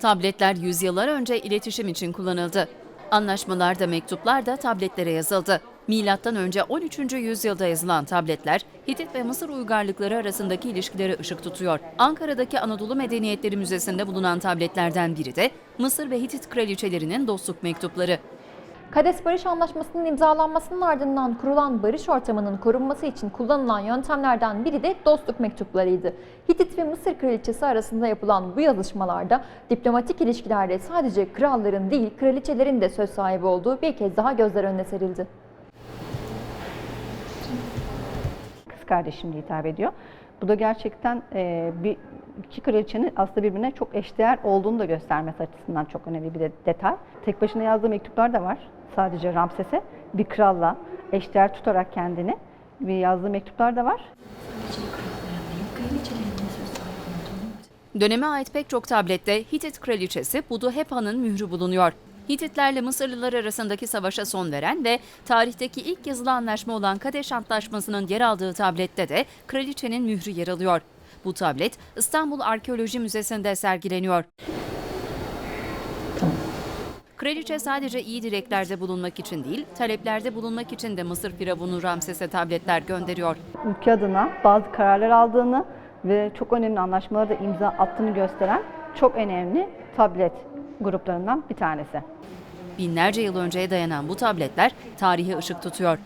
Tabletler yüzyıllar önce iletişim için kullanıldı. Anlaşmalarda, mektuplar da tabletlere yazıldı. Milattan önce 13. yüzyılda yazılan tabletler Hitit ve Mısır uygarlıkları arasındaki ilişkilere ışık tutuyor. Ankara'daki Anadolu Medeniyetleri Müzesi'nde bulunan tabletlerden biri de Mısır ve Hitit kraliçelerinin dostluk mektupları. Kades Barış Anlaşması'nın imzalanmasının ardından kurulan barış ortamının korunması için kullanılan yöntemlerden biri de dostluk mektuplarıydı. Hitit ve Mısır kraliçesi arasında yapılan bu yazışmalarda diplomatik ilişkilerde sadece kralların değil kraliçelerin de söz sahibi olduğu bir kez daha gözler önüne serildi. kız kardeşim diye hitap ediyor. Bu da gerçekten e, bir iki kraliçenin aslında birbirine çok eşdeğer olduğunu da göstermesi açısından çok önemli bir de detay. Tek başına yazdığı mektuplar da var. Sadece Ramses'e bir kralla eşdeğer tutarak kendini bir yazdığı mektuplar da var. Döneme ait pek çok tablette Hitit kraliçesi Buduhepa'nın mührü bulunuyor. Hititlerle Mısırlılar arasındaki savaşa son veren ve tarihteki ilk yazılı anlaşma olan Kadeş Antlaşması'nın yer aldığı tablette de kraliçenin mührü yer alıyor. Bu tablet İstanbul Arkeoloji Müzesi'nde sergileniyor. Kraliçe sadece iyi dileklerde bulunmak için değil, taleplerde bulunmak için de Mısır Firavunu Ramses'e tabletler gönderiyor. Ülke adına bazı kararlar aldığını ve çok önemli anlaşmalara da imza attığını gösteren çok önemli tablet gruplarından bir tanesi. Binlerce yıl önceye dayanan bu tabletler tarihe ışık tutuyor.